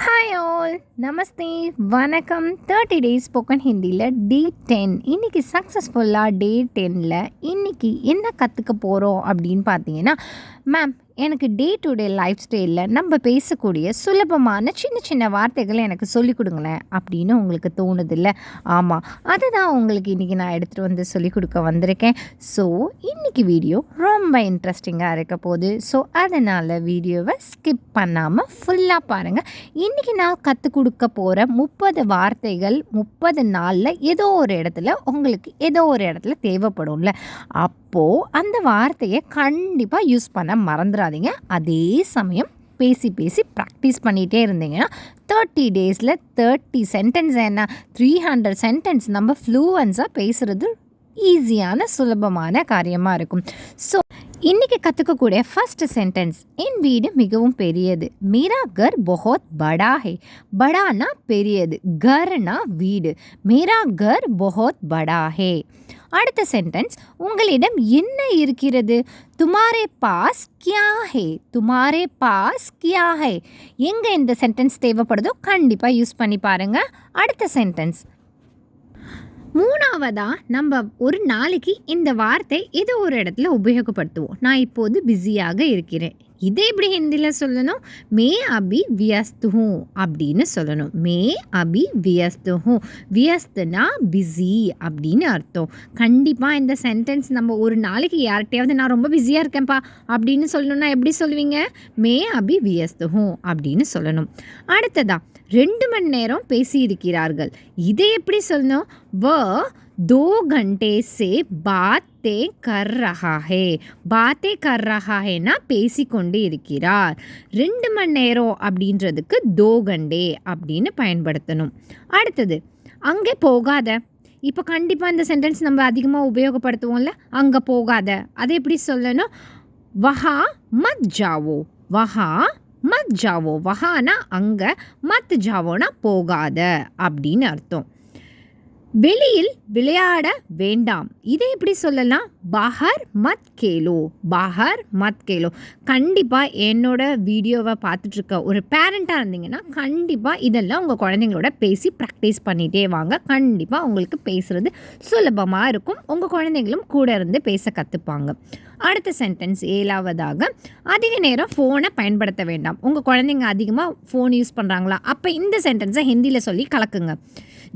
Hi all நமஸ்தே வணக்கம். Thirty days spoken ஹிந்தியில் day ten இன்றைக்கி சக்ஸஸ்ஃபுல்லாக டே டென்னில் இன்றைக்கி என்ன கற்றுக்க போகிறோம் அப்படின்னு பார்த்தீங்கன்னா மேம் எனக்கு டே டு டே லைஃப் ஸ்டைலில் நம்ம பேசக்கூடிய சுலபமான சின்ன சின்ன வார்த்தைகளை எனக்கு சொல்லிக் கொடுங்களேன் அப்படின்னு உங்களுக்கு தோணுதில்ல? ஆமாம் அதுதான் உங்களுக்கு இன்றைக்கி நான் எடுத்துகிட்டு வந்து சொல்லிக் கொடுக்க வந்திருக்கேன். ஸோ இன்றைக்கி வீடியோ ரொம்ப இன்ட்ரெஸ்டிங்காக இருக்க போகுது. ஸோ அதனால் வீடியோவை ஸ்கிப் பண்ணாமல் ஃபுல்லாக பாருங்கள் இன்றைக்கி நான் கற்றுக் கொடுக்க போகிற முப்பது வார்த்தைகள் முப்பது நாளில் ஏதோ ஒரு இடத்துல உங்களுக்கு ஏதோ ஒரு இடத்துல தேவைப்படும்ல. அப்போது அந்த வார்த்தையை கண்டிப்பாக யூஸ் பண்ண மறந்துடாதீங்க. அதே சமயம் பேசி பேசி ப்ராக்டிஸ் பண்ணிகிட்டே இருந்தீங்கன்னா தேர்ட்டி டேஸில் தேர்ட்டி சென்டென்ஸ் என்ன? த்ரீ ஹண்ட்ரட் சென்டென்ஸ் நம்ம ஃப்ளூவன்ஸாக பேசுகிறது ஈஸியான சுலபமான காரியமாக இருக்கும். ஸோ இன்றைக்கி கற்றுக்கக்கூடிய ஃபஸ்ட் சென்டென்ஸ் என் வீடு மிகவும் பெரியது. மீரா கர் பஹோத் படா ஹே. படானா பெரியது கர்னா வீடு. மீரா கர் பஹோத் படா ஹே. அடுத்த சென்டென்ஸ் உங்களிடம் என்ன இருக்கிறது? துமாரே பாஸ் கியா ஹே? துமாரே பாஸ் கியா ஹே? எங்கே இந்த சென்டென்ஸ் தேவைப்படுதோ கண்டிப்பாக யூஸ் பண்ணி பாருங்கள் அடுத்த சென்டென்ஸ் மூணாவதாக நம்ம ஒரு நாளைக்கு இந்த வார்த்தை ஏதோ ஒரு இடத்துல உபயோகப்படுத்துவோம். நான் இப்போது பிஸியாக இருக்கிறேன். இதை எப்படி ஹிந்தியில் சொல்லணும்? மே அபி வியஸ்து ஹூ அப்படின்னு சொல்லணும். மே அபி வியஸ்து ஹூ வியஸ்துனா பிஸி அப்படின்னு அர்த்தம். கண்டிப்பாக இந்த சென்டென்ஸ் நம்ம ஒரு நாளைக்கு யார்கிட்டையாவது நான் ரொம்ப பிஸியாக இருக்கேன்ப்பா அப்படின்னு சொல்லணும்னா எப்படி சொல்லுவீங்க? மே அபி வியஸ்து ஹூ அப்படின்னு சொல்லணும். அடுத்ததா ரெண்டு மணி நேரம் பேசியிருக்கிறார்கள். இதை எப்படி சொல்லணும்? வ दो घंटे से बातें कर रहा है பாத்தே கர் ரஹா ஹேனா பேசிக்கொண்டு இருக்கிறார் ரெண்டு மணி நேரம் அப்படின்றதுக்கு தோ கண்டே அப்படின்னு பயன்படுத்தணும் அடுத்தது அங்கே போகாத இப்போ கண்டிப்பாக இந்த சென்டென்ஸ் நம்ம அதிகமாக உபயோகப்படுத்துவோம்ல அங்கே போகாத அதை எப்படி சொல்லணும் வஹா மத் ஜாவோ வஹா மத் ஜாவோ வஹானா அங்கே மத் ஜாவோனா போகாத அப்படின்னு அர்த்தம் வெளியில் விளையாட வேண்டாம். இதை எப்படி சொல்லலாம்? பஹர் மத் கேலோ. பஹர் மத் கேலோ. கண்டிப்பாக என்னோட வீடியோவை பார்த்துட்ருக்க ஒரு பேரண்ட்டாக இருந்தீங்கன்னா கண்டிப்பாக இதெல்லாம் உங்கள் குழந்தைங்களோட பேசி ப்ராக்டிஸ் பண்ணிகிட்டே வாங்க. கண்டிப்பாக உங்களுக்கு பேசுகிறது சுலபமாக இருக்கும். உங்கள் குழந்தைங்களும் கூட இருந்து பேச கற்றுப்பாங்க அடுத்த சென்டென்ஸ் ஏழாவதாக அதிக நேரம் ஃபோனை பயன்படுத்த வேண்டாம். உங்கள் குழந்தைங்க அதிகமாக ஃபோன் யூஸ் பண்ணுறாங்களா அப்போ இந்த சென்டென்ஸை ஹிந்தியில் சொல்லி கலக்குங்க.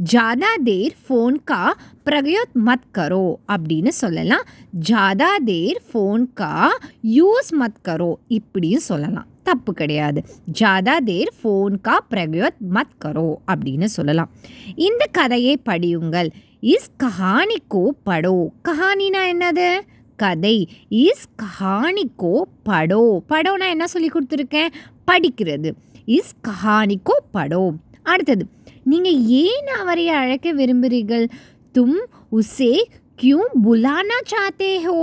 ஜாதா தேர் ஃபோன் கா பிரயோத் மத் கரோ அப்படின்னு சொல்லலாம். ஜாதா தேர் ஃபோன் கா யூஸ் மத் கரோ இப்படியும் சொல்லலாம். தப்பு கிடையாது. ஜாதா தேர் ஃபோன் கா பிரயோத் மத் கரோ அப்படின்னு சொல்லலாம். இந்த கதையை படியுங்கள். இஸ் கஹானிக்கோ படோ. கஹானினா என்னது? கதை. இஸ் கஹானிக்கோ படோ. படோனா என்ன சொல்லி கொடுத்துருக்கேன்? படிக்கிறது. இஸ் கஹானிக்கோ படோ. அடுத்தது நீங்கள் ஏன் அவரை அழைக்க விரும்புகிறீர்கள் தும் உசே கியூ புலானா சாத்தே ஹோ.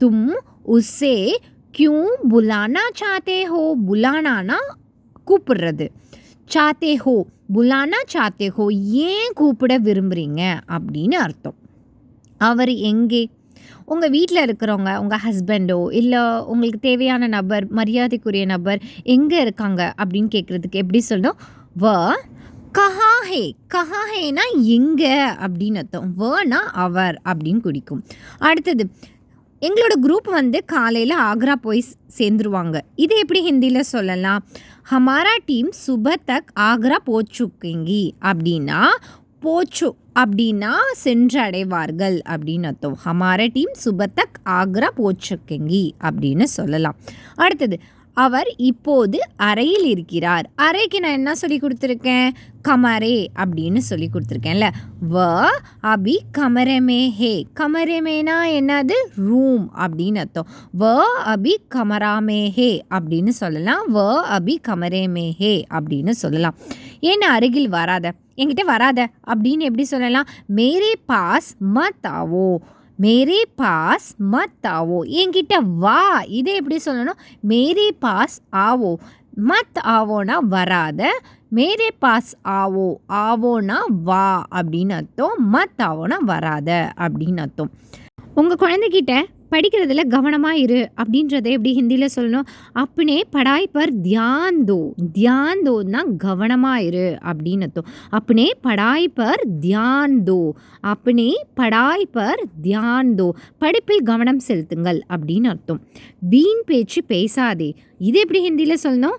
தும் உசே கியூ புலானா சாத்தே ஹோ. புலானானா கூப்பிடுறது. சாத்தே ஹோ புலானா சாத்தே ஹோ ஏன் கூப்பிட விரும்புகிறீங்க அப்படின்னு அர்த்தம். அவர் எங்கே? உங்கள் வீட்டில் இருக்கிறவங்க உங்கள் ஹஸ்பண்டோ இல்லை உங்களுக்கு தேவையான நபர் மரியாதைக்குரிய நபர் எங்கே இருக்காங்க அப்படின்னு கேட்குறதுக்கு எப்படி சொல்லணும் வ கஹாஹே கஹாஹேனா எங்கே அப்படின்னு அர்த்தம். வேணா அவர் அப்படின்னு குடிக்கும். அடுத்தது எங்களோட குரூப் வந்து காலையில் ஆக்ரா போய் சேர்ந்துருவாங்க. இது எப்படி ஹிந்தியில் சொல்லலாம்? ஹமாரா டீம் சுப தக் ஆக்ரா போச்சுக்கிங்கி அப்படின்னா போச்சு அப்படின்னா சென்றடைவார்கள் அப்படின்னு அர்த்தம். ஹமார டீம் சுபத்தக் ஆக்ரா போச்சுக்குங்கி அப்படின்னு சொல்லலாம். அடுத்தது அவர் இப்போது அறையில் இருக்கிறார். அறைக்கு நான் என்ன சொல்லி கொடுத்துருக்கேன்? கமரே அப்படின்னு சொல்லி கொடுத்துருக்கேன்ல. வ அபி கமரமே ஹே. கமரமேனா என்னது? ரூம் அப்படின்னு அர்த்தம். வ அபி கமராமே ஹே அப்படின்னு சொல்லலாம். வ அபி கமரேமே ஹே அப்படின்னு சொல்லலாம். ஏன் அருகில் வராத? என்கிட்ட வராத அப்படின்னு எப்படி சொல்லலாம்? மேரே பாஸ் மத் ஆவோ மேரே பாஸ் மத் ஆவோ. என்கிட்ட வா. இதை எப்படி சொல்லணும்? மேரே பாஸ் ஆவோ. மத் ஆவோனா வராத. மேரே பாஸ் ஆவோ. ஆவோனா வா அப்படின்னு அர்த்தம். மத் ஆவோனா வராத அப்படின்னு அர்த்தம். உங்கள் குழந்தைகிட்ட படிக்கிறதுல கவனமாக இரு அப்படின்றத எப்படி ஹிந்தியில் சொல்லணும்? அப்னே படாய் பர் தியான் தோ. தியான் தோன்னா கவனமாக இரு அப்படின்னு அர்த்தம். அப்னே படாய் பர் தியான் தோ. அப்னே படாய் பர் தியான் தோ. படிப்பில் கவனம் செலுத்துங்கள் அப்படின்னு அர்த்தம். வீண் பேச்சு பேசாதே. இது எப்படி ஹிந்தியில் சொல்லணும்?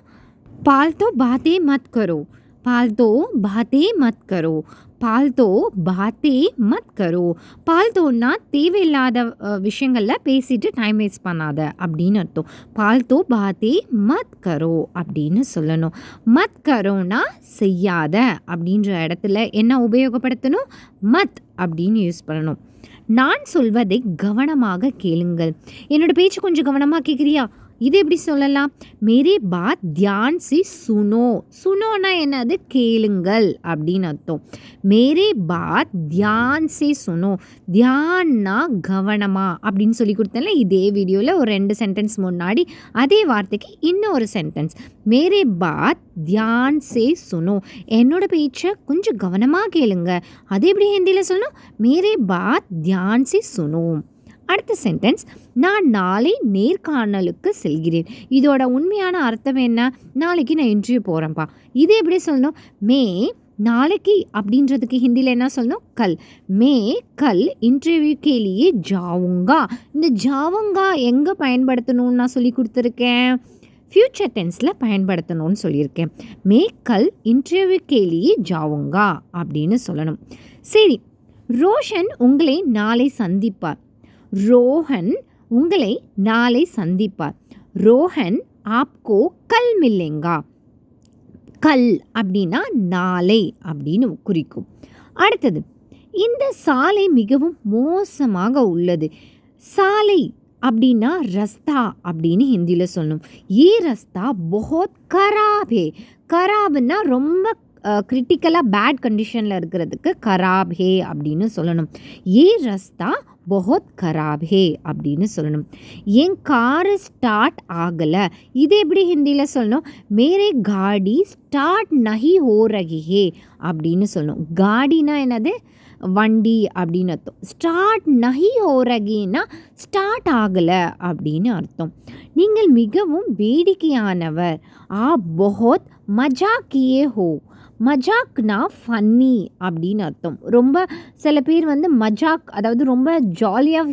பால்தோ பாத்தே மத் கரோ. பால்தோ பாத்தே மத் கரோ. பால்தோ பாத்தே மத் கரோ. பால்தோன்னா தேவையில்லாத விஷயங்களில் பேசிட்டு டைம் வேஸ்ட் பண்ணாத அப்படின்னு அர்த்தம். பால்தோ பாத்தே மத் கரோ அப்படின்னு சொல்லணும். மத் கரோனா செய்யாத அப்படின்ற இடத்துல என்ன உபயோகப்படுத்தணும்? மத் அப்படின்னு யூஸ் பண்ணணும். நான் சொல்வதை கவனமாக கேளுங்கள். என்னோட பேச்சு கொஞ்சம் கவனமாக கேட்குறியா? இது எப்படி சொல்லலாம்? மேரி பாத் தியான் சி சுனோ. சுனோனா என்னது? கேளுங்கள் அப்படின்னு அர்த்தம். மேரே பாத் தியான் சி சுனோ. தியான்னா கவனமா அப்படின்னு சொல்லி கொடுத்தேன்ல இதே வீடியோவில் ஒரு ரெண்டு சென்டென்ஸ் முன்னாடி அதே வார்த்தைக்கு இன்னொரு சென்டென்ஸ் மேரே பாத் தியான் சே சுனோ. என்னோட பேச்சை கொஞ்சம் கவனமாக கேளுங்க. அது எப்படி ஹிந்தியில் சொல்லணும்? மேரே பாத் தியான் சே சுனோ. அடுத்த சென்டென்ஸ் நான் நாளை நேர்காணலுக்கு செல்கிறேன். இதோட உண்மையான அர்த்தம் என்ன? நாளைக்கு நான் இன்டர்வியூ போகிறேன்ப்பா இது எப்படி சொல்லணும்? மே நாளைக்கு அப்படின்றதுக்கு ஹிந்தியில் என்ன சொல்லணும்? கல். மே கல் இன்டர்வியூ ஜாவுங்கா. இந்த ஜாவுங்கா எங்கே பயன்படுத்தணும்னு நான் சொல்லிக் கொடுத்துருக்கேன் ஃப்யூச்சர் டென்ஸில் பயன்படுத்தணும்னு சொல்லியிருக்கேன். மே கல் இன்டர்வியூ கேலியே ஜாவுங்கா அப்படின்னு சொல்லணும். சரி ரோஷன் உங்களை நாளை சந்திப்பார். ரோஹன் உங்களை நாளை சந்திப்பார். ரோஹன் ஆப்கோ கல் மில்லேங்கா. கல் அப்படின்னா நாளை அப்படின்னு குறிக்கும். அடுத்தது இந்த சாலை மிகவும் மோசமாக உள்ளது. சாலை அப்படின்னா ரஸ்தா அப்படின்னு ஹிந்தியில் சொல்லணும். ஏ ரஸ்தா பஹோத் கராபே கராபுன்னா கராப்னா ரொம்ப கிரிட்டிக்கலாக பேட் கண்டிஷனில் இருக்கிறதுக்கு கராப் ஹே அப்படின்னு சொல்லணும். ஏ ரஸ்தா பஹுத் கராப் ஹே அப்படின்னு சொல்லணும். என் காரு ஸ்டார்ட் ஆகலை இது எப்படி ஹிந்தியில் சொல்லணும்? மேரே காடி ஸ்டார்ட் நகி ஹோ ஹே அப்படின்னு சொல்லணும். காடின்னா என்னது? வண்டி அப்படின்னு அர்த்தம். ஸ்டார்ட் நகி ஓரகின்னா ஸ்டார்ட் ஆகலை அப்படின்னு அர்த்தம். நீங்கள் மிகவும் வேடிக்கையானவர். ஆ பஹுத் மஜா கியே ஹோ. மஜாக்னா ஃபன்னி அப்படின்னு அர்த்தம். ரொம்ப சில பேர் வந்து மஜாக் அதாவது ரொம்ப ஜாலியாக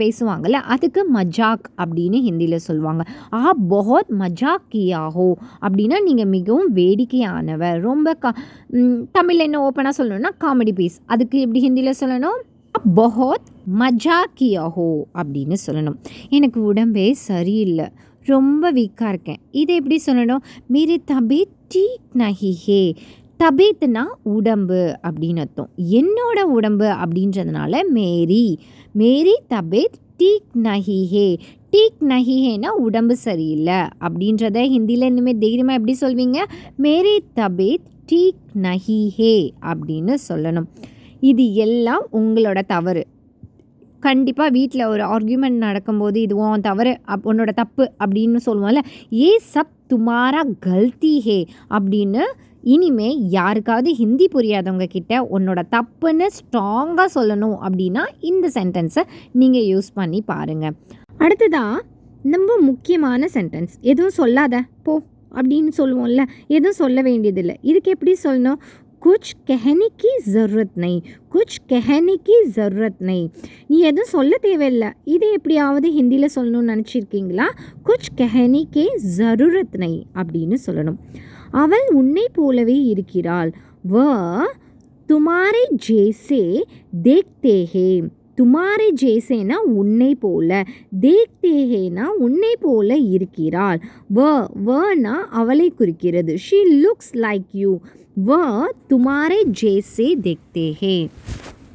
பேசுவாங்கள்ல பேசுவாங்கல்ல அதுக்கு மஜாக் அப்படின்னு ஹிந்தியில் சொல்லுவாங்க. ஆ பஹுத் மஜாக் அப்படின்னா நீங்கள் மிகவும் வேடிக்கையானவர். ரொம்ப க தமிழில் என்ன ஓப்பனாக சொல்லணும்னா காமெடி பீஸ். அதுக்கு எப்படி ஹிந்தியில் சொல்லணும்? ஆப் மஜாக்கியாகோ அப்படின்னு சொல்லணும். எனக்கு உடம்பே சரியில்லை ரொம்ப வீக்காக இருக்கேன். இதை எப்படி சொல்லணும்? மேரே தபீத் டீக் நஹி ஹே. தபீத்னா உடம்பு அப்படின்னு அர்த்தம். என்னோட உடம்பு அப்படின்றதுனால மேரி. மேரி தபீத் டீக் நஹி ஹே. டீக் நஹி உடம்பு சரியில்லை அப்படின்றத ஹிந்தியில் இனிமேல் தைரியமாக எப்படி சொல்வீங்க? மேரி தபீத் டீக் நஹி ஹே அப்படின்னு சொல்லணும். இது எல்லாம் உங்களோட தவறு. கண்டிப்பாக வீட்டில் ஒரு ஆர்கியூமெண்ட் நடக்கும்போது இதுவும் தவறு அப் உன்னோட தப்பு அப்படின்னு சொல்லுவோம்ல. ஏ சப் துமாரா கல்தி ஹே அப்படின்னு இனிமே யாருக்காவது ஹிந்தி புரியாதவங்க கிட்ட உன்னோட தப்புன்னு ஸ்ட்ராங்காக சொல்லணும் அப்படின்னா இந்த சென்டென்ஸை நீங்கள் யூஸ் பண்ணி பாருங்கள் அடுத்ததாக ரொம்ப முக்கியமான சென்டென்ஸ். எதுவும் சொல்லாத போ அப்படின்னு சொல்லுவோம்ல. எதுவும் சொல்ல வேண்டியதில்லை இதுக்கு எப்படி சொல்லணும்? குச் கஹனே கி ज़रूरत नहीं. குச் கஹனே கி ज़रूरत नहीं. நீ எதுவும் சொல்ல தேவையில்ல. இத எப்படியாவது ஹிந்தியில சொல்லணும்னு நினைச்சிருக்கீங்களா? குச் கஹனே கி ज़रूरत नहीं அப்படின்னு சொல்லணும். அவள் உன்னைப் போலவே இருக்கிறாள். வ துமாரே ஜேசே தேக்தே ஹே. துமாரே ஜேசேன்னா உன்னைப் போல. தேக்தே ஹேன்னா உன்னைப் போல இருக்கிறாள். வ வன்னா அவளை குறிக்கிறது. She looks like you. வா துமாரே ஜேசே தெக்தே ஹே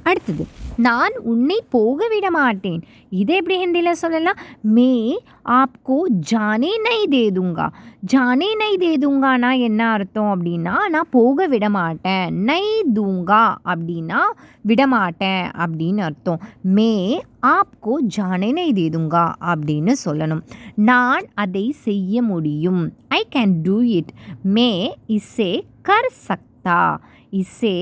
அடுத்தது நான் உன்னை போக விட மாட்டேன் இதை எப்படி ஹிந்தியில் சொல்லலாம்? மே ஆப்கோ ஜானே நை தேதுங்கா. ஜானே நை தேதுங்கானா என்ன அர்த்தம் அப்படின்னா நான் போக விட மாட்டேன் நை தூங்கா அப்படின்னா விடமாட்டேன் அப்படின்னு அர்த்தம். மே ஆப்கோ ஜானே நை தேதுங்கா அப்படின்னு சொல்லணும். நான் அதை செய்ய முடியும். ஐ கேன் டூ இட் மே இஸ்ஸே கர் சக்தா இசே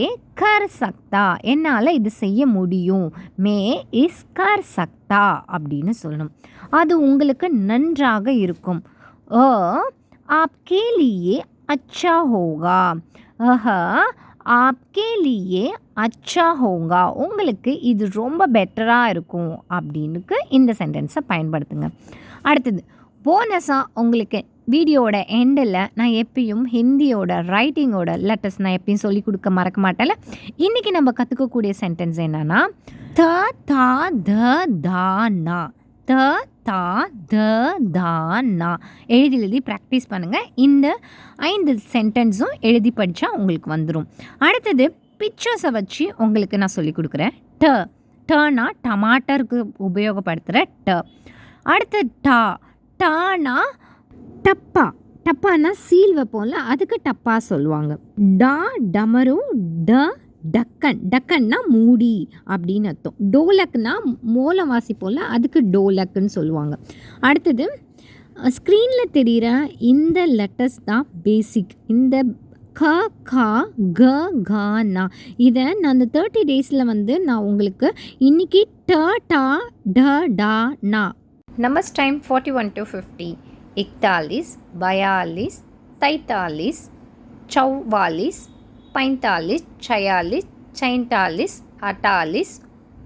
கர் சக்தா என்னால் இது செய்ய முடியும். மே இஸ் கர் சக்தா அப்படின்னு சொல்லணும். அது உங்களுக்கு நன்றாக இருக்கும். ஓ ஆப்கே லியே அச்சா ஹோகா. அஹ ஆப்கே லியே அச்சா ஹோங்கா உங்களுக்கு இது ரொம்ப பெட்டராக இருக்கும். அப்படின்னுக்கு இந்த சென்டென்ஸை பயன்படுத்துங்க. அடுத்தது போனஸாக உங்களுக்கு வீடியோவோட எண்டில் நான் எப்பயும் ஹிந்தியோட ரைட்டிங்கோட லெட்டர்ஸ் நான் எப்பயும் சொல்லி கொடுக்க மறக்க மாட்டேன்ல. இன்றைக்கி நம்ம கற்றுக்கக்கூடிய சென்டென்ஸ் என்னென்னா த தா த தானா த தா த தானா எழுதி எழுதி ப்ராக்டிஸ் பண்ணுங்கள் இந்த ஐந்து சென்டென்ஸும் எழுதி படித்தா உங்களுக்கு வந்துடும் அடுத்தது பிக்சர்ஸை வச்சு உங்களுக்கு நான் சொல்லி கொடுக்குறேன். ட டனா டமாட்டருக்கு உபயோகப்படுத்துகிற ட. அடுத்து டா. டானா டப்பா. டப்பானா சீல் வைப்போம்ல அதுக்கு டப்பா சொல்லுவாங்க. டா டமரும் ட டக்கன். டக்கன்னா மூடி அப்படின்னு அர்த்தம். டோலக்னா மோலம் வாசிப்போம்ல அதுக்கு டோலக்குன்னு சொல்லுவாங்க. அடுத்தது ஸ்க்ரீனில் தெரிகிற இந்த லெட்டர்ஸ் தான் பேசிக் இந்த க கா க கானா இதை நான் அந்த தேர்ட்டி டேஸில் வந்து நான் உங்களுக்கு இன்னைக்கு ட டா ட டா நா numbers time forty one to fifty इकतालीस बयालीस तैतालीस चौवालीस पैंतालीस छियालीस सैंतालीस अड़तालीस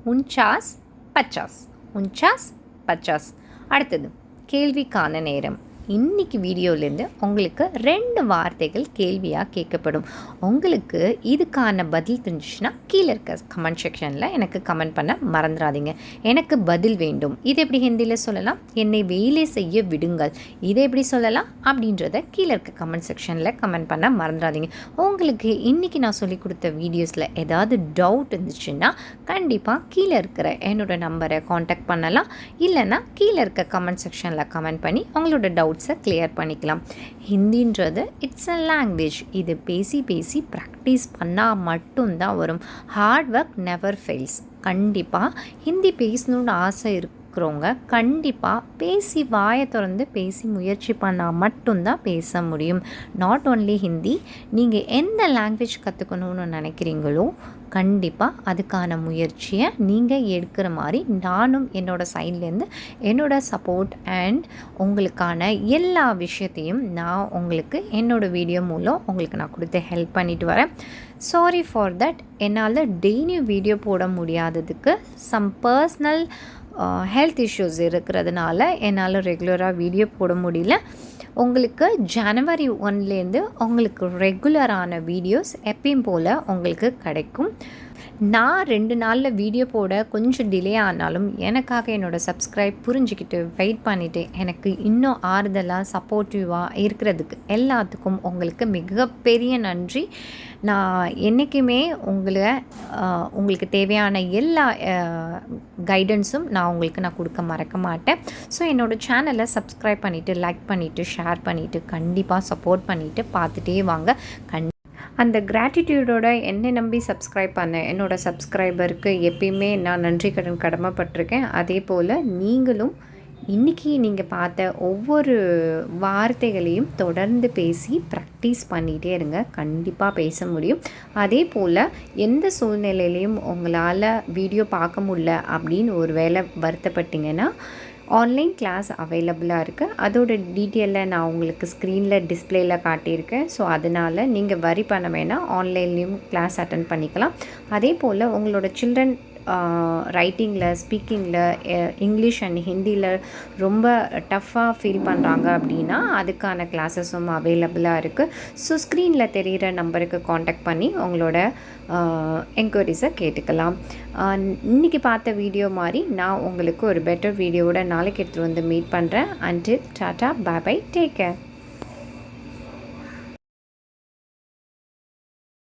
उनचास पचास उनचास பச்சாஸ் அடுத்தது கேள்விக்கான நேரம் இன்னைக்கு வீடியோலேருந்து உங்களுக்கு ரெண்டு வார்த்தைகள் கேள்வியாக கேட்கப்படும். உங்களுக்கு இதுக்கான பதில் தெரிஞ்சிச்சுன்னா கீழே இருக்க கமெண்ட் செக்ஷனில் எனக்கு கமெண்ட் பண்ண மறந்துடாதீங்க. எனக்கு பதில் வேண்டும். இது எப்படி ஹிந்தியில் சொல்லலாம்? என்னை வேலை செய்ய விடுங்கள். இதை எப்படி சொல்லலாம்? அப்படின்றத கீழே இருக்க கமெண்ட் செக்ஷனில் கமெண்ட் பண்ண மறந்துடாதீங்க. உங்களுக்கு இன்றைக்கி நான் சொல்லி கொடுத்த வீடியோஸில் ஏதாவது டவுட் இருந்துச்சுன்னா கண்டிப்பாக கீழே இருக்கிற என்னோட நம்பரை காண்டாக்ட் பண்ணலாம். இல்லைன்னா கீழே இருக்க கமெண்ட் செக்ஷனில் கமெண்ட் பண்ணி உங்களோட டவுட்ஸ் கிளியர் பண்ணிக்கலாம். ஹிந்தின்றது இட்ஸ் அ லாங்குவேஜ் இது பேசி பேசி ப்ராக்டிஸ் பண்ணால் மட்டும்தான் வரும். ஹார்ட் ஒர்க் நெவர் ஃபெயில்ஸ் கண்டிப்பாக ஹிந்தி பேசணுன்னு ஆசை இருக்கிறவங்க கண்டிப்பாக பேசி வாயை திறந்து பேசி முயற்சி பண்ணால் மட்டும்தான் பேச முடியும். நாட் ஓன்லி ஹிந்தி நீங்கள் எந்த லாங்குவேஜ் கற்றுக்கணுன்னு நினைக்கிறீங்களோ கண்டிப்பாக அதுக்கான முயற்சியை நீங்கள் எடுக்கிற மாதிரி நானும் என்னோடய சைட்லேருந்து என்னோடய சப்போர்ட் அண்ட் உங்களுக்கான எல்லா விஷயத்தையும் நான் உங்களுக்கு என்னோடய வீடியோ மூலம் உங்களுக்கு நான் கொடுத்து ஹெல்ப் பண்ணிட்டு வரேன். சாரி ஃபார் தட் என்னால் டெய்லியும் வீடியோ போட முடியாததுக்கு சம் பர்சனல் ஹெல்த் இஷ்யூஸ் இருக்கிறதுனால என்னால் ரெகுலராக வீடியோ போட முடியல. உங்களுக்கு ஜனவரி ஒன்லேருந்து உங்களுக்கு ரெகுலரான வீடியோஸ் எப்பயும் போல் உங்களுக்கு கிடைக்கும். நான் ரெண்டு நாளில் வீடியோ போட கொஞ்சம் டிலே ஆனாலும் எனக்காக என்னோடய சப்ஸ்கிரைப் புரிஞ்சுக்கிட்டு வெயிட் பண்ணிவிட்டு எனக்கு இன்னும் ஆறுதலாக சப்போர்ட்டிவாக இருக்கிறதுக்கு எல்லாத்துக்கும் உங்களுக்கு மிகப்பெரிய நன்றி. நான் என்றைக்குமே உங்களை உங்களுக்கு தேவையான எல்லா கைடன்ஸும் நான் உங்களுக்கு நான் கொடுக்க மறக்க மாட்டேன். ஸோ என்னோடய சேனலை சப்ஸ்கிரைப் பண்ணிவிட்டு லைக் பண்ணிவிட்டு ஷேர் பண்ணிவிட்டு கண்டிப்பாக சப்போர்ட் பண்ணிவிட்டு பார்த்துட்டே வாங்க. கண் அந்த கிராட்டிடியூடோட என்னை நம்பி சப்ஸ்கிரைப் பண்ண என்னோடய சப்ஸ்கிரைபருக்கு எப்பயுமே நான் நன்றி கடன் கடமைப்பட்டிருக்கேன். அதே போல் நீங்களும் இன்றைக்கி நீங்கள் பார்த்த ஒவ்வொரு வார்த்தைகளையும் தொடர்ந்து பேசி ப்ராக்டிஸ் பண்ணிகிட்டே இருங்க. கண்டிப்பாக பேச முடியும். அதே போல் எந்த சூழ்நிலையிலையும் உங்களால் வீடியோ பார்க்க முடில அப்படின்னு ஒரு வேளை வருத்தப்பட்டீங்கன்னா ஆன்லைன் கிளாஸ் அவைலபிளாக இருக்குது அதோட டீட்டெயிலில் நான் உங்களுக்கு ஸ்க்ரீனில் டிஸ்பிளேயில் காட்டியிருக்கேன். ஸோ அதனால் நீங்கள் வரி பண்ண வேணால் ஆன்லைன்லேயும் கிளாஸ் அட்டன் பண்ணிக்கலாம். அதே போல் உங்களோட சில்ட்ரன் ரைட்டிங்கில் ஸ்பீக்கிங்கில் இங்கிலீஷ் அண்ட் ஹிந்தியில் ரொம்ப டஃப்பாக ஃபீல் பண்ணுறாங்க அப்படின்னா அதுக்கான கிளாஸஸும் அவைலபிளாக இருக்குது ஸோ ஸ்க்ரீனில் தெரிகிற நம்பருக்கு காண்டாக்ட் பண்ணி உங்களோட என்கொயரிஸை கேட்டுக்கலாம். இன்றைக்கி பார்த்த வீடியோ மாதிரி நான் உங்களுக்கு ஒரு பெட்டர் வீடியோவோட நாளைக்கு எடுத்துகிட்டு வந்து மீட் பண்ணுறேன் until tata bye bye take care